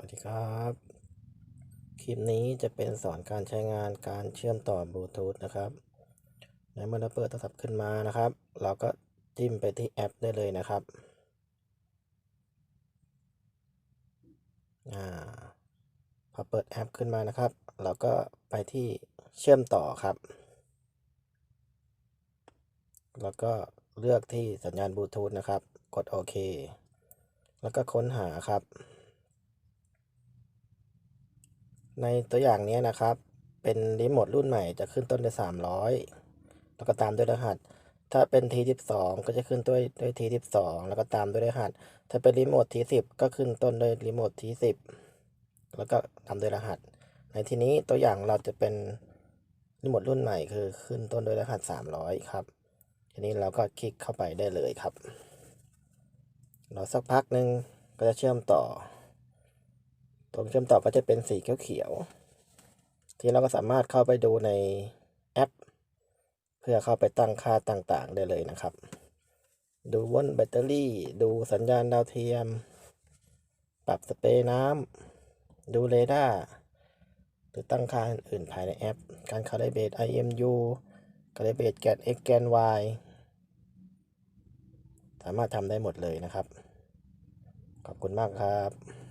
วัสดีครับ คลิปนี้จะเป็นสอนการใช้งานการเชื่อมต่อบลูทูธนะครับในเมื่อเราเปิดโทรศัพท์ขึ้นมานะครับ เราก็จิ้มไปที่แอปได้เลยนะครับอาพอเปิดแอปขึ้นมานะครับ เราก็ไปที่เชื่อมต่อครับ แล้วก็เลือกที่สัญญาณบลูทูธนะครับ กดโอเค แล้วก็ค้นหาครับ ในตัวอย่างนี้นะครับ เป็นรีโมทรุ่นใหม่จะขึ้นต้นด้วย300 แล้วก็ตามด้วยรหัส ถ้าเป็น T12 ก็จะขึ้นด้วยด้วย T12 แล้วก็ตามด้วยรหัส ถ้าเป็นรีโมท T10 ก็ขึ้นต้นด้วยรีโมท T10 แล้วก็ตามด้วยรหัส ในที่นี้ตัวอย่างเราจะเป็นรีโมทรุ่นใหม่คือขึ้นต้นด้วยรหัส 300 ครับ ทีนี้เราก็คลิกเข้าไปได้เลยครับรอสักพักหนึ่งก็จะเชื่อมต่อ ตรงเชื่อมต่อก็จะเป็นสีเขียวๆที่เราก็สามารถเข้าไปดูในแอป เพื่อเข้าไปตั้งค่าต่างๆได้เลยนะครับ ดูวนแบตเตอรี่ ดูสัญญาณดาวเทียม ปรับสเปรย์น้ำดูเรดาร์หรือตั้งค่าอื่นๆภายในแอป การคาลิเบรต IMU คาลิเบรตแกน X แกน Y สามารถทำได้หมดเลยนะครับ ขอบคุณมากครับ